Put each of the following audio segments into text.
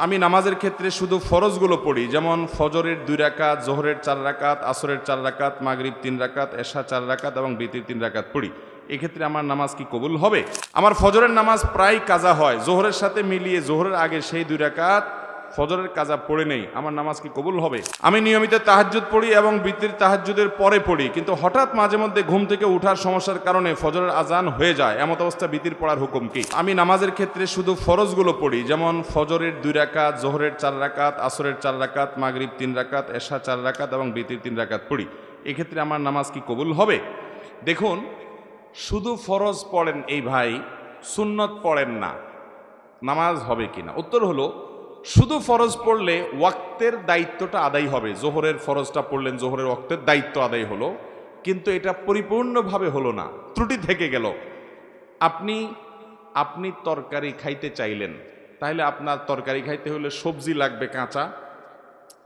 আমি নামাজের ক্ষেত্রে শুধু ফরজগুলো পড়ি, যেমন ফজরের দুই রাকাত, জোহরের চার রাকাত, আসরের চার রাকাত, মাগরিব তিন রাকাত, এশা চার রাকাত এবং বিতির তিন রাকাত পড়ি। এক্ষেত্রে আমার নামাজ কি কবুল হবে? আমার ফজরের নামাজ প্রায় কাজা হয়। জোহরের সাথে মিলিয়ে জোহরের আগে সেই দুই রাকাত ফজরের কাজা পড়ে নেই, আমার নামাজ কি কবুল হবে? আমি নিয়মিত তাহাজ্জুদ পড়ি এবং বিতির তাহাজ্জুদের পরে পড়ি, কিন্তু হঠাৎ মাঝে মধ্যে ঘুম থেকে ওঠার সমস্যার কারণে ফজরের আজান হয়ে যায়। এমত অবস্থা বিতির পড়ার হুকুম কি? আমি নামাজের ক্ষেত্রে শুধু ফরজগুলো পড়ি, যেমন ফজরের দুই রাকাত, জোহরের চার রাকাত, আসরের চার রাকাত, মাগরিব তিন রাকাত এশা চার রাকাত এবং বিতির তিন রাকাত পড়ি। এক্ষেত্রে আমার নামাজ কি কবুল হবে? দেখুন, শুধু ফরজ পড়েন এই ভাই, সুন্নত পড়েন না, নামাজ হবে কিনা? উত্তর হলো শুধু ফরজ পড়লে ওয়াক্তের দায়িত্বটা আদায় হবে। জোহরের ফরজটা পড়লেন, জোহরের ওয়াক্তের দায়িত্ব আদায় হলো। কিন্তু এটা পরিপূর্ণভাবে হলো না। ত্রুটি থেকে গেল। আপনি আপনি তরকারি খাইতে চাইলেন তাহলে আপনার তরকারি খাইতে হলে সবজি লাগবে কাঁচা,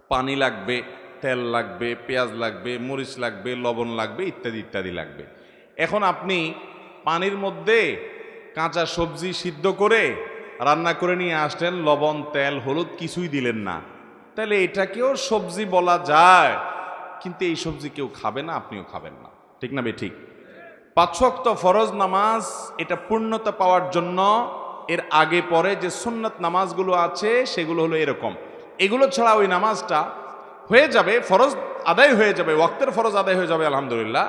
পানি লাগবে, তেল লাগবে, পেঁয়াজ লাগবে, মরিচ লাগবে, লবণ লাগবে, ইত্যাদি ইত্যাদি লাগবে। এখন আপনি পানির মধ্যে কাঁচা সবজি সিদ্ধ করে রান্না করে নিয়ে আসলেন, লবণ, তেল, হলুদ কিছুই দিলেন না। তাহলে এটাকেও সবজি বলা যায়, কিন্তু এই সবজি কেউ খাবে না, আপনিও খাবেন না। ঠিক না বে ঠিক? পাঁচক্ত ফরজ নামাজ, এটা পূর্ণতা পাওয়ার জন্য, এর আগে পরে যে সুন্নত নামাজগুলো আছে, সেগুলো হলো এরকম। এগুলো ছাড়া ওই নামাজটা হয়ে যাবে, ফরজ আদায় হয়ে যাবে, ওয়াক্তের ফরজ আদায় হয়ে যাবে, আলহামদুলিল্লাহ।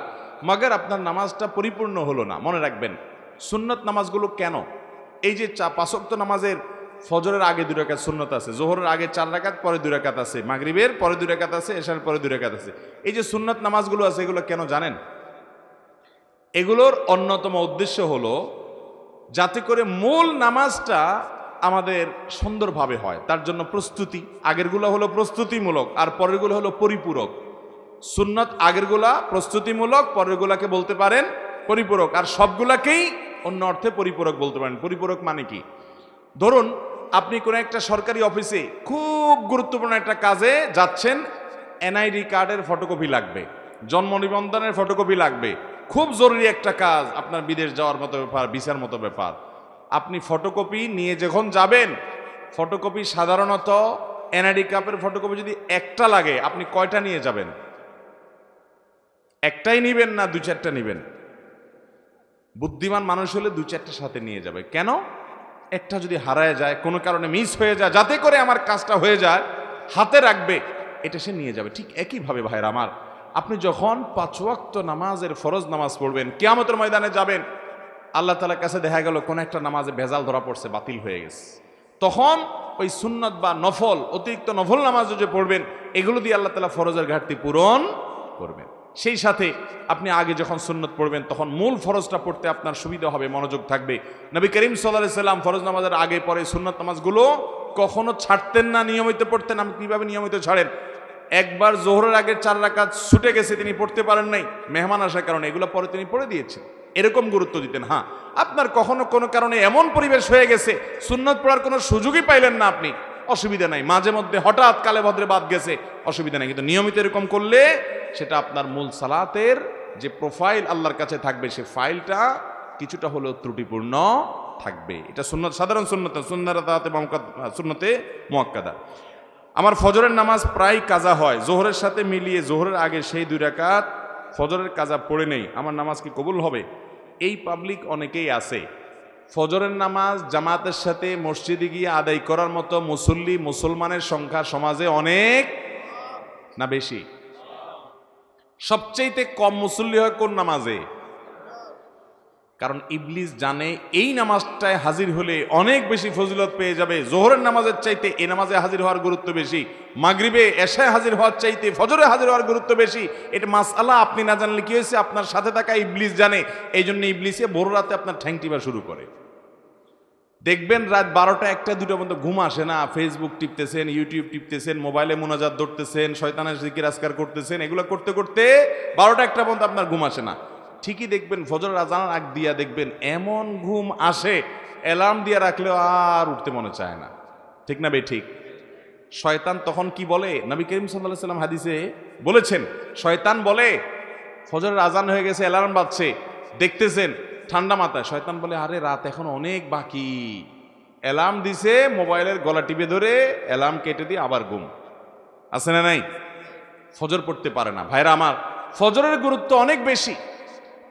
মগর আপনার নামাজটা পরিপূর্ণ হলো না, মনে রাখবেন। সুন্নত নামাজগুলো কেন? এই যে চা পাঁচক্ত নামাজের ফজরের আগে দুই রাকাত সুন্নত আছে, জোহরের আগে চার রাকাত, পরে দুই রাকাত আছে, মাগরিবের পরে দুই রাকাত আছে, এশার পরে দুই রাকাত আছে। এই যে সুন্নত নামাজগুলো আছে, এগুলো কেন জানেন? এগুলোর অন্যতম উদ্দেশ্য হলো যাতে করে মূল নামাজটা আমাদের সুন্দরভাবে হয়, তার জন্য প্রস্তুতি। আগেরগুলো হলো প্রস্তুতিমূলক, আর পরেরগুলো হলো পরিপূরক। সুন্নত আগেরগুলা প্রস্তুতিমূলক, পরেরগুলাকে বলতে পারেন পরিপূরক, আর সবগুলাকেই অন্য অর্থে পরিপূরক বলতে পারেন। পরিপূরক মানে কি? ধরুন, আপনি কোনো একটা সরকারি অফিসে খুব গুরুত্বপূর্ণ একটা কাজে যাচ্ছেন, এনআইডি কার্ডের ফটোকপি লাগবে, জন্ম নিবন্ধনের ফটোকপি লাগবে, খুব জরুরি একটা কাজ, আপনার বিদেশ যাওয়ার মতো ব্যাপার, ভিসার মতো ব্যাপার। আপনি ফটোকপি নিয়ে যখন যাবেন, ফটোকপি সাধারণত এনআইডি কার্ডের ফটোকপি যদি একটা লাগে, আপনি কয়টা নিয়ে যাবেন? একটাই নিবেন না দু চারটা নিবেন? বুদ্ধিমান মানুষ হলে দু চারটে সাথে নিয়ে যাবে। কেন? একটা যদি হারায় যায়, কোনো কারণে মিস হয়ে যায়, যাতে করে আমার কাজটা হয়ে যায়, হাতে রাখবে, এটা সে নিয়ে যাবে। ঠিক একইভাবে ভাইয়ের আমার, আপনি যখন পাঁচ ওয়াক্ত নামাজের ফরজ নামাজ পড়বেন, কেয়ামতের ময়দানে যাবেন, আল্লাহ তালার কাছে দেখা গেল কোন একটা নামাজে ভেজাল ধরা পড়ছে, বাতিল হয়ে গেছে। তখন ওই সুন্নত বা নফল, অতিরিক্ত নফল নামাজ যে পড়বেন, এগুলো দিয়ে আল্লাহ তালা ফরজের ঘাটতি পূরণ করবেন। সেই সাথে আপনি আগে যখন সুন্নত পড়বেন, তখন মূল ফরজটা পড়তে আপনার সুবিধা হবে, মনোযোগ থাকবে। নবী করিম সাল্লাহ সাল্লাম ফরজ নামাজের আগে পরে সুন্নত নামাজগুলো কখনো ছাড়তেন না, নিয়মিত পড়তেন। আপনি কীভাবে নিয়মিত ছাড়েন? একবার জোহরের আগের চার রাকাত ছুটে গেছে, তিনি পড়তে পারেন নাই, মেহমান আসার কারণে। এগুলো পরে তিনি পড়ে দিয়েছেন। এরকম গুরুত্ব দিতেন হ্যাঁ। আপনার কখনো কোনো কারণে এমন পরিবেশ হয়ে গেছে, সুন্নত পড়ার কোনো সুযোগই পাইলেন না আপনি। অসুবিধা নাই। মাঝে মধ্যে হঠাৎ কালে ভদ্রে বাদ গেছে, অসুবিধা নাই। কিন্তু নিয়মিত এরকম করলে সেটা আপনার মূল সালাতের যে প্রোফাইল আল্লাহর কাছে থাকবে, সে ফাইলটা কিছুটা হলেও ত্রুটিপূর্ণ থাকবে। এটা সুন্নত, সাধারণ সুন্নত, সুন্নাতে সুন্নতে মোয়াক্কাদা। আমার ফজরের নামাজ প্রায় কাজা হয়। জোহরের সাথে মিলিয়ে জোহরের আগে সেই দুই রাকাত ফজরের কাজা পড়ে নেই। আমার নামাজ কি কবুল হবে? এই পাবলিক অনেকেই আছে। ফজরের নামাজ, জামাতের সাথে মসজিদে গিয়ে আদায় করার মতো মুসল্লি, মুসলমানের সংখ্যা সমাজে অনেক না বেশি? সবচেয়েতে কম মুসল্লি হয় কোন নামাজে? কারণ ইবলিস জানে এই নামাজটায় হাজির হলে অনেক বেশি ফজিলত পেয়ে যাবে। জোহরের নামাজের চাইতে এ নামাজে হাজির হওয়ার গুরুত্ব বেশি। মাগরিবে এশায় হাজির হওয়ার চাইতে ফজরে হাজির হওয়ার গুরুত্ব বেশি। এটা মাসালা আপনি না জানলে কি হয়েছে? আপনার সাথে থাকা ইবলিস জানে। এই জন্য ইবলিসে বড় রাতে আপনার ঠ্যাং টিপা শুরু করে। দেখবেন রাত বারোটা, একটা দুটো পর্যন্ত ঘুম আসে না। ফেসবুক টিপতেছেন ইউটিউব টিপতেছেন, মোবাইলে মোনাজাত ধরতেছেন, শয়তানের জিকির আজকার করতেছেন, এগুলো করতে করতে বারোটা, একটা পর্যন্ত আপনার ঘুম আসে না। ঠিকই দেখবেন ফজর আজান আগ দিয়া দেখবেন, এমন ঘুম আসে, অ্যালার্ম দিয়ে রাখলেও আর উঠতে মনে চায় না। ঠিক না বে ঠিক। শয়তান তখন কি বলে? নবী করিম সাল্লাহ সাল্লাম হাদিসে বলেছেন, শয়তান বলে, ফজরের আজান হয়ে গেছে, অ্যালার্ম বাজছে, দেখতেছেন ঠান্ডা মাথায়। শয়তান বলে, আরে, রাত এখন অনেক বাকি। অ্যালার্ম দিছে, মোবাইলের গলা টিপে ধরে, অ্যালার্ম কেটে দিয়ে আবার ঘুম। আছে না নাই? ফজর পড়তে পারে না। ভাইরা আমার, ফজরের গুরুত্ব অনেক বেশি।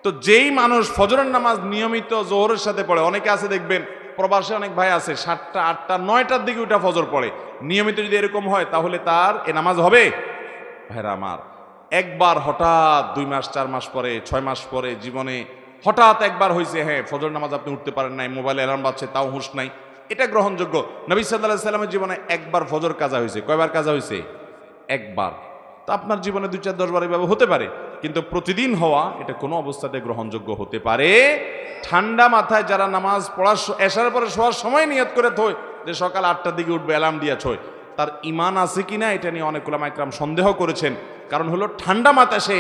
তো যেই মানুষ ফজরের নামাজ নিয়মিত জোহরের সাথে পড়ে, অনেকে আছে দেখবেন, প্রবাসে অনেক ভাই আছে, সাতটা, আটটা, নয়টার দিকে ওটা ফজর পড়ে। নিয়মিত যদি এরকম হয়, তাহলে তার এ নামাজ হবে? ভাইরা আমার, একবার হঠাৎ দুই মাস, চার মাস পরে, ছয় মাস পরে জীবনে হঠাৎ একবার হয়েছে হ্যাঁ ফজর নামাজ আপনি উঠতে পারেন নাই, মোবাইলে অ্যালার্ম বাজছে, তাও হুঁশ নাই। এটা গ্রহণযোগ্য। নবী সাল্লাহ সাল্লামের জীবনে একবার ফজর কাজা হয়েছে কয়বার কাজা হয়েছে একবার। তা আপনার জীবনে দুই চার, দশ বার এভাবে হতে পারে, কিন্তু প্রতিদিন হওয়া এটা কোনো অবস্থাতে গ্রহণযোগ্য হতে পারে। ঠান্ডা মাথায় যারা নামাজ পড়ার এশার পরে শোয়ার সময় নিয়ত করে থই যে সকাল আটটার দিকে উঠবে, অ্যালার্ম দিয়া ছয় তার ইমান আছে কি না এটা নিয়ে অনেক মাইকরাম সন্দেহ করেছেন। কারণ হলো ঠান্ডা মাথা সে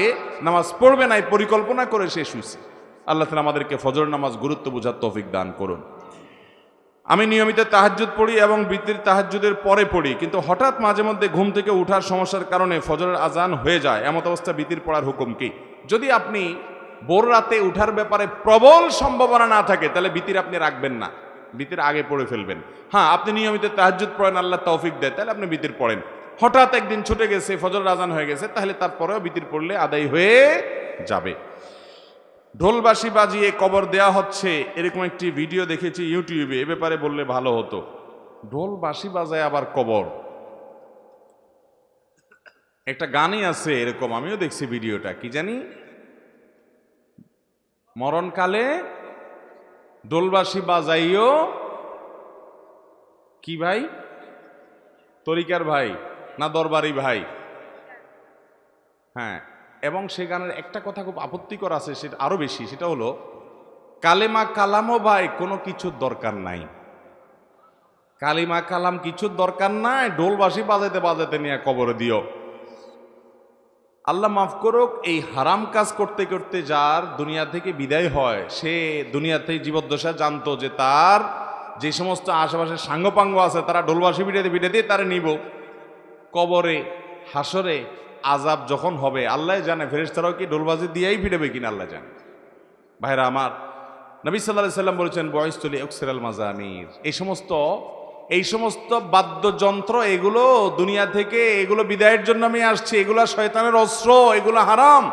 নামাজ পড়বে না, এই পরিকল্পনা করে সে শুয়েছে আল্লাহ তালা আমাদেরকে ফজর নামাজ গুরুত্ব বোঝার তৌফিক দান করুন। আমি নিয়মিত তাহাজ্জুদ পড়ি এবং বৃত্তির তাহাজ্জুদের পরে পড়ি, কিন্তু হঠাৎ মাঝে মধ্যে ঘুম থেকে উঠার সমস্যার কারণে ফজরের আজান হয়ে যায়। এমত অবস্থা বৃত্তির পড়ার হুকুম কি? যদি আপনি ভোর রাতে উঠার ব্যাপারে প্রবল সম্ভাবনা না থাকে, তাহলে বৃত্তির আপনি রাখবেন না। বৃত্তির আগে পড়ে ফেলবেন। হ্যাঁ আপনি নিয়মিত তাহাজ্জুদ পড়েন, আল্লাহ তৌফিক দেয়, তাহলে আপনি বৃত্তির পড়েন। হঠাৎ একদিন ছুটে গেছে ফজর আজান হয়ে গেছে, তাহলে তারপরেও বৃত্তির পড়লে আদায় হয়ে যাবে। ঢোলবাসি বাজিয়ে কবর দেয়া হচ্ছে, এরকম একটি ভিডিও দেখেছি ইউটিউবে, এ ব্যাপারে বললে ভালো হতো। ঢোল বাঁশি বাজায় আবার কবর। একটা গানই আছে এরকম, আমিও দেখছি ভিডিওটা, কি জানি? মরণকালে ডোলবাসি বাজাইও, কি ভাই? তরিকার ভাই না দরবারি ভাই? হ্যাঁ। এবং সে গানের একটা কথা খুব আপত্তিকর আছে, সেটা আরও বেশি, সেটা হলো, কালেমা কালামও ভাই কোনো কিছুর দরকার নাই। কালিমা কালাম কিছুর দরকার নাই ঢোলবাসি বাজাতে বাজাতে নিয়ে কবরে দিও। আল্লাহ মাফ করুক, এই হারাম কাজ করতে করতে যার দুনিয়া থেকে বিদায় হয়, সে দুনিয়াতে জীবদ্দশা জানতো যে তার যে সমস্ত আশেপাশে সাঙ্গপাঙ্গ আছে, তারা ঢোলবাসি বিটাতে বিটাতে তারা নিব। কবরে, হাসরে আজাব যখন হবে, আল্লাহ জানে, ফেরেশতারাও কি ঢোলবাজি দিয়েই ফিরেবে কিনা আল্লাহ জানে। ভাইরা আমার, নবী সাল্লাহ সাল্লাম বলেছেন, বয়স্তলি অক্সেরাল মাজামির। এই সমস্ত এই সমস্ত বাদ্যযন্ত্র, এগুলো দুনিয়া থেকে, এগুলো বিদায়ের জন্য আমি আসছি, এগুলো শয়তানের অস্ত্র, এগুলো হারাম।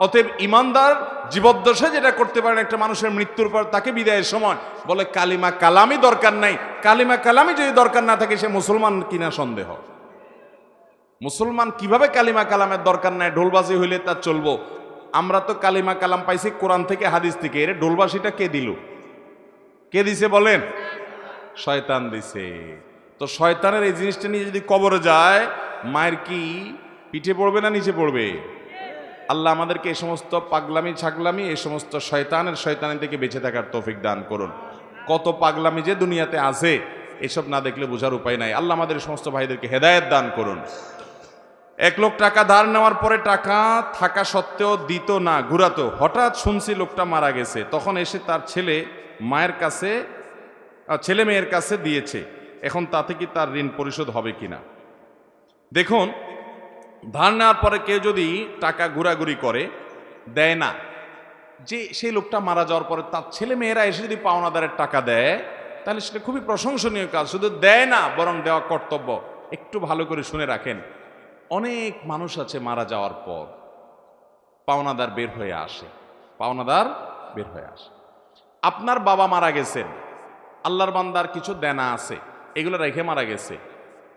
অতএব ইমানদার জীবদ্দশা যেটা করতে পারেন, একটা মানুষের মৃত্যুর পর তাকে বিদায়ের সময় বলে, কালিমা কালামই দরকার নাই। কালিমা কালামই যদি দরকার না থাকে, সে মুসলমান কিনা সন্দেহ। মুসলমান কীভাবে কালিমা কালামের দরকার নাই? ঢোলবাজি হইলে তা চলবো। আমরা তো কালিমা কালাম পাইছি কোরআন থেকে, হাদিস থেকে। এর ঢোলবাসিটা কে দিল? কে দিছে বলেন? শয়তান দিছে। তো শয়তানের এই জিনিসটা নিয়ে যদি কবরে যায়, মায়ের কি পিঠে পড়বে না নিচে পড়বে? আল্লাহ আমাদেরকে এই সমস্ত পাগলামি, ছাগলামি এই সমস্ত শয়তানের শয়তানের থেকে বেঁচে থাকার তৌফিক দান করুন। কত পাগলামি যে দুনিয়াতে আছে, এসব না দেখলে বোঝার উপায় নাই। আল্লাহ আমাদের সমস্ত ভাইদেরকে হেদায়েত দান করুন। এক লোক টাকা ধার নেওয়ার পরে টাকা থাকা সত্ত্বেও দিত না, ঘুরাতো। হঠাৎ শুনছি লোকটা মারা গেছে। তখন এসে তার ছেলে মায়ের কাছে ছেলে মেয়ের কাছে দিয়েছে। এখন তাতে কি তার ঋণ পরিশোধ হবে কিনা? দেখুন, ধার নেওয়ার পরে কেউ যদি টাকা ঘোরাঘুরি করে, দেয় না। যে সেই লোকটা মারা যাওয়ার পরে তার ছেলে মেয়েরা এসে যদি পাওনাদারের টাকা দেয়, তাহলে সেটা খুবই প্রশংসনীয় কাজ। শুধু দেয় না, বরং দেওয়া কর্তব্য। একটু ভালো করে শুনে রাখেন। অনেক মানুষ আছে মারা যাওয়ার পর। পাওনাদার বের হয়ে আসে। পাওনাদার বের হয়ে আসে। আপনার বাবা মারা গেছেন। আল্লাহর বান্দার কিছু দেনা আছে। এগুলো রেখে মারা গেছে।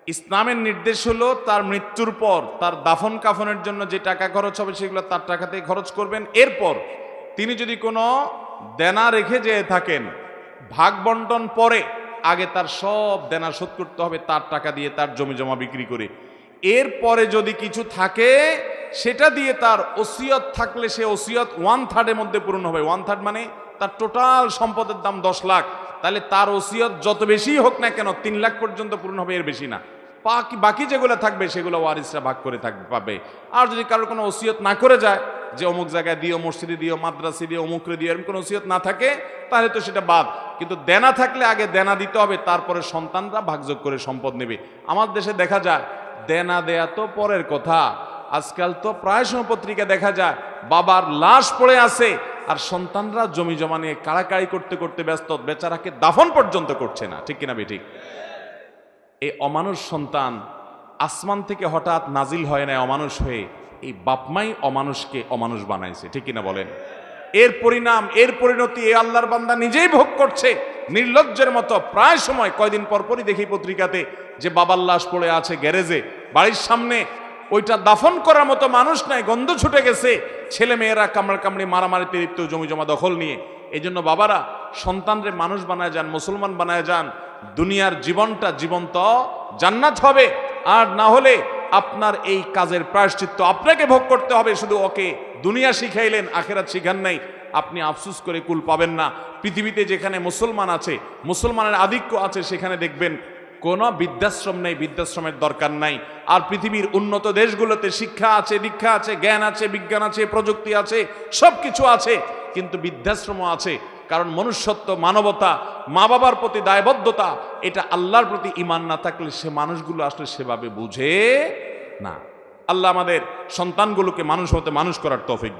ইসলামের নির্দেশ হলো তার মৃত্যুর পর তার দাফন কাফনের জন্য যে টাকা খরচ হবে সেগুলো তার টাকাতেই খরচ করবেন। এরপর তিনি যদি কোনো দেনা রেখে যেয়ে থাকেন, ভাগ বন্টন পরে আগে তার সব দেনা শোধ করতে হবে, তার টাকা দিয়ে তার জমি জমা বিক্রি করে। এরপরে যদি কিছু থাকে, সেটা দিয়ে তার ওসিয়ত থাকলে সে ওসিয়ত ওয়ান থার্ডের মধ্যে পূরণ হবে। ওয়ান থার্ড মানে তার টোটাল সম্পদের দাম দশ লাখ। তাহলে তার ওসিয়ত যত বেশি হোক না কেন, তিন লাখ পর্যন্ত পূরণ হবে এর বেশি না। বাকি বাকি যেগুলো থাকবে, সেগুলো ওয়ারিসরা ভাগ করে থাকবে পাবে। আর যদি কারোর কোনো ওসিয়ত না করে যায়, যে অমুক জায়গায় দিও, মসজিদে দিও, মাদ্রাসে দিও, অমুকরে দিও, এরকম কোনো ওসিয়ত না থাকে, তাহলে তো সেটা বাদ। কিন্তু দেনা থাকলে আগে দেনা দিতে হবে, তারপরে সন্তানরা ভাগযোগ করে সম্পদ নেবে। আমার দেশে দেখা যায় দেনা দেয়া তো পরের কথা। আজকাল তো প্রায় সময় পত্রিকা দেখা যায়, বাবার লাশ পড়ে আছে, আর সন্তানরা জমি জমা নিয়ে কাড়াকাড়ি করতে করতে ব্যস্ত, বেচারাকে দাফন পর্যন্ত করছে না। ঠিক কিনা বেঠিক? এই অমানুষ সন্তান আসমান থেকে হঠাৎ নাজিল হয় না অমানুষ হয়ে, এই বাপমাই অমানুষকে অমানুষ বানাইছে। ঠিক কিনা বলেন? এর পরিণাম, এর পরিণতি এ আল্লাহর বান্দা নিজেই ভোগ করছে। নির্লজ্জের মতো প্রায় সময়, কয়দিন পরপরই দেখি পত্রিকাতে যে বাবার লাশ পড়ে আছে গ্যারেজে, বাড়ির সামনে, ওইটা দাফন করার মতো মানুষ নাই, গন্ধ ছুটে গেছে। ছেলে মেয়েরা কামড়া কামড়ি, মারামারিতে লিপ্ত, জমি জমা দখল নিয়ে। এই জন্য বাবারা, সন্তানরে মানুষ বানায় যান, মুসলমান বানায় যান, দুনিয়ার জীবনটা জীবন্ত, জান্নাত হবে। আর না হলে আপনার এই কাজের প্রায়শ্চিত্ত আপনাকে ভোগ করতে হবে, শুধু ওকে দুনিয়া শিখাইলেন, আখেরাত শিখান নাই। আপনি আফসুস করে কুল পাবেন না। পৃথিবীতে যেখানে মুসলমান আছে, মুসলমানের আধিক্য আছে, সেখানে দেখবেন কোনো বৃদ্ধাশ্রম নেই, বৃদ্ধাশ্রমের দরকার নাই। আর পৃথিবীর উন্নত দেশগুলোতে শিক্ষা আছে, দীক্ষা আছে, জ্ঞান আছে, বিজ্ঞান আছে, প্রযুক্তি আছে সব কিছু আছে, কিন্তু বৃদ্ধাশ্রমও আছে। কারণ মনুষ্যত্ব, মানবতা মা বাবার প্রতি দায়বদ্ধতা, এটা আল্লাহর প্রতি ইমান না থাকলে সে মানুষগুলো আসলে সেভাবে বুঝে না। আল্লাহ আমাদের সন্তানগুলোকে মানুষ হতে মানুষ করার তৌফিক